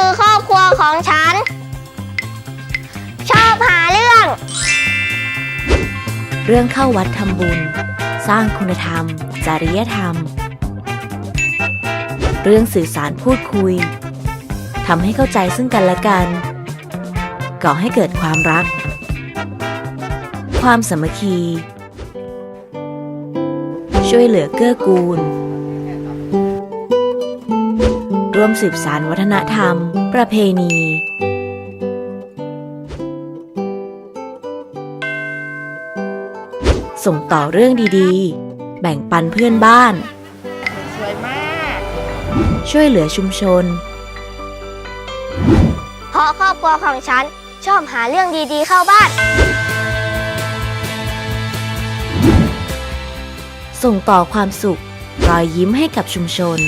คือครอบครัวของฉัน ชอบหาเรื่อง เรื่องเข้าวัดทำบุญ สร้างคุณธรรม จริยธรรม เรื่องสื่อสารพูดคุยทำให้เข้าใจซึ่งกันและกัน ก่อให้เกิดความรัก ความสามัคคี ช่วยเหลือเกื้อกูล ร่วมสืบสารวัฒนธรรม ประเพณี ส่งต่อเรื่องดีๆ แบ่งปันเพื่อนบ้าน สวยมาก ช่วยเหลือชุมชน เพราะครอบครัวของฉันชอบหาเรื่องดีๆเข้าบ้าน ส่งต่อความสุข รอยยิ้มให้กับชุมชน